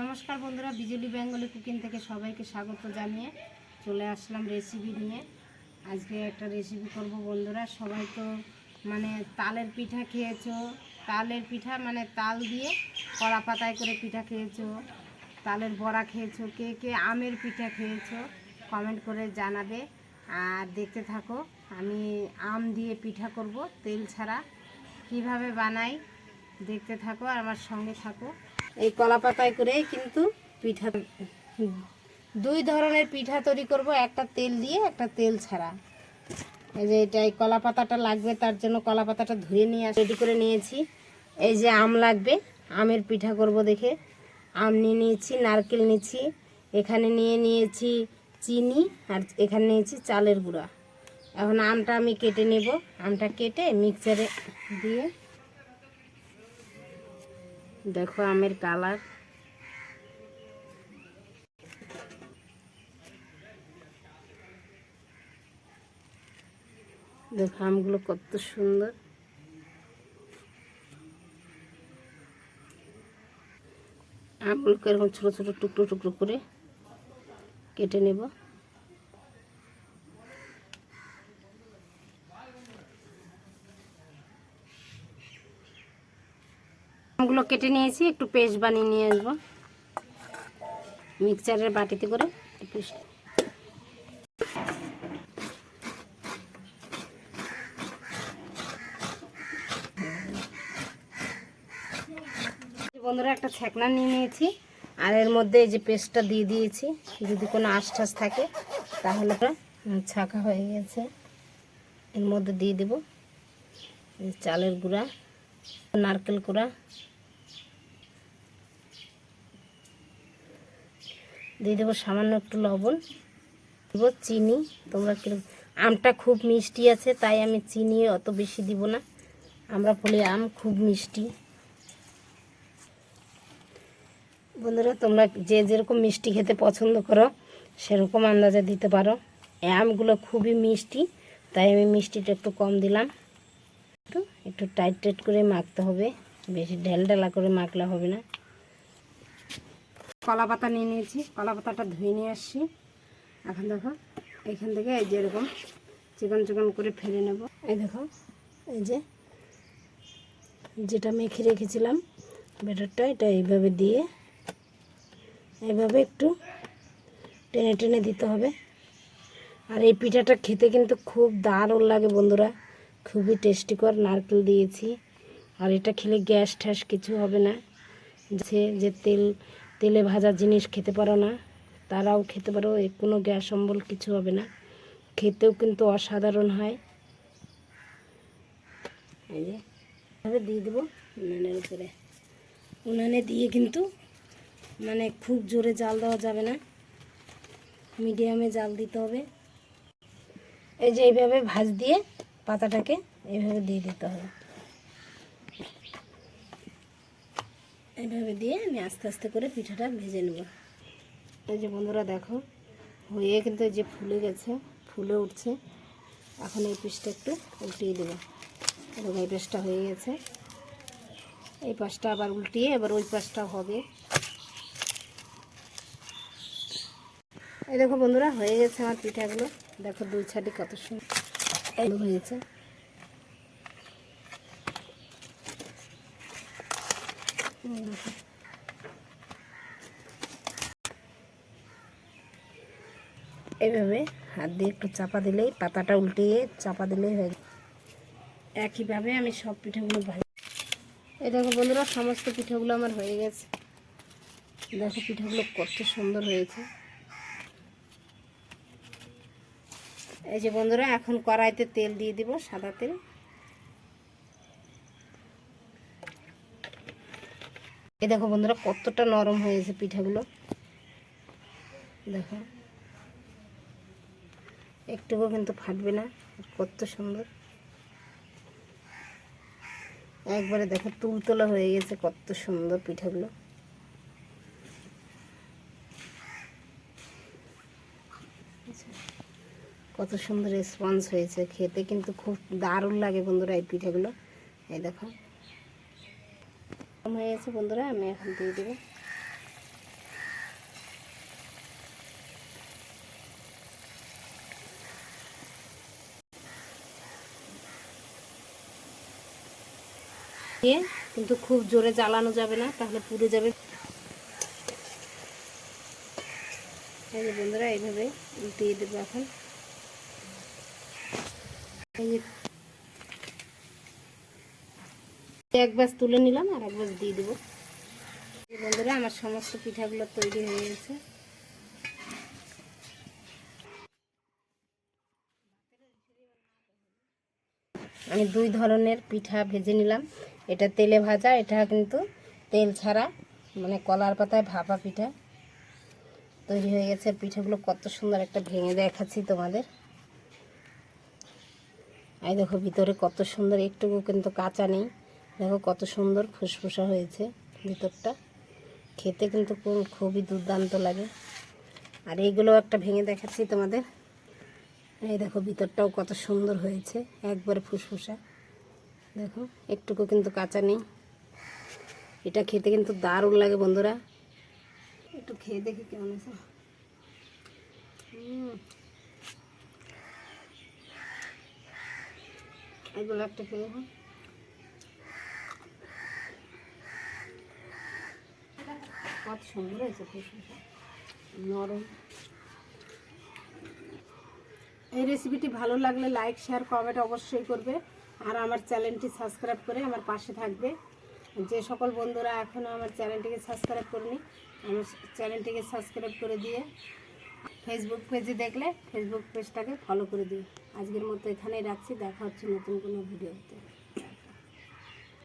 নমস্কার বন্ধুরা, বিজলি Bengali cooking থেকে সবাইকে স্বাগত জানিয়ে চলে আসলাম রেসিপি নিয়ে। আজকে একটা রেসিপি করব বন্ধুরা, সবাই তো মানে তালের পিঠা খেয়েছো, তালের পিঠা মানে তাল দিয়ে কলা পাতায় করে পিঠা খেয়েছো, তালের বড়া খেয়েছো, কে কে আমের পিঠা খেয়েছো কমেন্ট করে জানাবে। আর দেখতে থাকো, আমি আম দিয়ে পিঠা করব, তেল ছাড়া কীভাবে বানাই, দেখতে থাকো আর আমার সঙ্গে থাকো। এই কলা পাতায় করে কিন্তু পিঠা দুই ধরনের পিঠা তৈরি করব, একটা তেল দিয়ে, একটা তেল ছাড়া। এই যে এটা এই কলা পাতাটা লাগবে, তার জন্য কলা পাতাটা ধুয়ে নিয়ে রেডি করে নিয়েছি। এই যে আম লাগবে, আমের পিঠা করব দেখে। আম নিয়ে নিয়েছি, নারকেল নিয়েছি, এখানে নিয়ে নিয়েছি চিনি, আর এখানে নিয়েছি চালের গুঁড়া। এখন আমটা আমি কেটে নেব। আমটা কেটে মিক্সারে দিয়ে দেখো আমের কালার। দেখো আমগুলো কত সুন্দর। আমগুলোকে এরকম ছোটো ছোটো টুকরো টুকরো করে কেটে নেব। আমগুলো কেটে নিয়েছি, একটু পেস্ট বানিয়ে নিয়ে আসব। মিক্সচারের বাটিতে করে পেস্ট। বন্ধুরা, একটা ছ্যাকনা নিয়ে নিয়েছি, আর এর মধ্যে এই যে পেস্টটা দিয়ে দিয়েছি। যদি কোনো আশঠাস থাকে, তাহলে ছাকা হয়ে গেছে। এর মধ্যে দিয়ে দেব। চালের গুঁড়া, নারকেল গুঁড়া দিয়ে দেবো সামান্য একটু লবণ, দেবো চিনি। তোমরা কীরকম আমটা খুব মিষ্টি আছে, তাই আমি চিনি অত বেশি দিব না। আমরা বলি আম খুব মিষ্টি। বন্ধুরা, তোমরা যে যেরকম মিষ্টি খেতে পছন্দ করো, সেরকম আন্দাজে দিতে পারো। আমগুলো খুবই মিষ্টি, তাই আমি মিষ্টিটা একটু কম দিলাম। একটু একটু টাইট টাইট করে মাখতে হবে। বেশি ঢেল ঢেলা করে মাখলে হবে না। কলা পাতা নিয়ে নিয়েছি। কলা পাতাটা ধুয়ে নিয়ে আসছি। এখন দেখো, এখান থেকে এই যে এরকম চিকন চিকন করে ফেলে নেব। এই দেখো, এই যে, যেটা মেখে রেখেছিলাম, ব্যাটারটা এটা এইভাবে দিয়ে, এইভাবে একটু টেনে টেনে দিতে হবে। আর এই পিঠাটা খেতে কিন্তু খুব দারুণ লাগে বন্ধুরা। খুবই টেস্টিকর নারকেল দিয়েছি। আর এটা খেলে গ্যাস ট্যাস কিছু হবে না। যে তেল তেলে ভাজা জিনিস খেতে পারো না। তারাও খেতে পারো কোনো গ্যাস অম্বল কিছু হবে না। খেতেও কিন্তু অসাধারণ হয়। এই যে, এভাবে দিয়ে দেবো উনানের উপরে। উনানে দিয়ে কিন্তু মানে খুব জোরে জাল দেওয়া যাবে না। মিডিয়ামে জাল দিতে হবে। এই যে এইভাবে ভাজ দিয়ে পাতাটাকে এইভাবে দিয়ে দিতে হবে। এইভাবে দিয়ে আমি আস্তে আস্তে করে পিঠাটা ভেজে নেব। এই যে বন্ধুরা দেখো, হয়ে কিন্তু যে ফুলে গেছে, ফুলে উঠছে। এখন এই পিসটা একটু উল্টিয়ে দেবো। এরকম এই পিসটা হয়ে গেছে। এই পাশটা আবার উল্টিয়ে এবার ওই পাশটা হবে। এই দেখো বন্ধুরা, হয়ে গেছে আমার পিঠাগুলো। দেখো দুই ছাটি কত সুন্দর। হয়েছে। দেখো। এইভাবে হাত দিয়ে একটু চাপা দিলেই পাতাটা উল্টিয়ে চাপা দিলেই হয়ে একইভাবে আমি সব পিঠাগুলো ভাজি এই দেখো বন্ধুরা, সমস্ত পিঠাগুলো আমার হয়ে গেছে। দেখো পিঠাগুলো কত সুন্দর হয়েছে। এই যে বন্ধুরা, এখন কড়াইতে তেল দিয়ে দিব সাদা তেল। এই দেখো বন্ধুরা, কতটা নরম হয়েছে পিঠাগুলো। দেখো। একটুকু কিন্তু ফাটবে না, কত সুন্দর। একবারে দেখো, তুলতলা হয়ে গেছে কত সুন্দর পিঠাগুলো। কত সুন্দর রেসপন্স হয়েছে, খেতে কিন্তু খুব দারুণ লাগে বন্ধুরা এই পিঠাগুলো। এই দেখো। কম হয়ে গেছে, বন্ধুরা, আমি এখন দিয়ে দেবো। কিন্তু খুব জোরে জ্বালানো যাবে না, তাহলে পুড়ে যাবে। বন্ধুরা, এইভাবে দিয়ে দেবো এখন। এক বাস তুলে নিলাম আর এক বাস দিয়ে দেবো। বন্ধুরা, আমার সমস্ত পিঠাগুলো তৈরি হয়ে গেছে। আমি দুই ধরনের পিঠা ভেজে নিলাম। এটা তেলে ভাজা, এটা কিন্তু তেল ছাড়া মানে কলার পাতায় ভাপা পিঠা। তৈরি হয়ে গেছে পিঠাগুলো, কত সুন্দর একটা ভেঙে দেখাচ্ছি তোমাদের। এই দেখো, ভিতরে কত সুন্দর, একটুকু কিন্তু কাঁচা নেই। দেখো কত সুন্দর ফুসফুসা হয়েছে ভিতরটা। খেতে কিন্তু খুব- খুবই দুর্দান্ত লাগে। আর এইগুলো একটা ভেঙে দেখাচ্ছি তোমাদের। এই দেখো ভিতরটাও কত সুন্দর হয়েছে, একবারে ফুসফুসা। দেখো, একটুকু কিন্তু কাঁচা নেই। এটা খেতে কিন্তু দারুণ লাগে বন্ধুরা। একটু খেয়ে দেখি কেমন আছে এগুলো একটা খেয়ে কত সুন্দর হয়েছে নরম। এই রেসিপিটি ভালো লাগলে লাইক শেয়ার কমেন্ট অবশ্যই করবে। আর আমার চ্যানেলটি সাবস্ক্রাইব করে আমার পাশে থাকবে। যে সকল বন্ধুরা এখনও আমার চ্যানেলটিকে সাবস্ক্রাইব করেনি, আমার চ্যানেলটিকে সাবস্ক্রাইব করে দিয়ে ফেসবুক পেজে দেখলে ফেসবুক পেজটাকে ফলো করে দিই আজকের মতো এখানেই রাখছি। দেখা হচ্ছে নতুন কোনো ভিডিওতে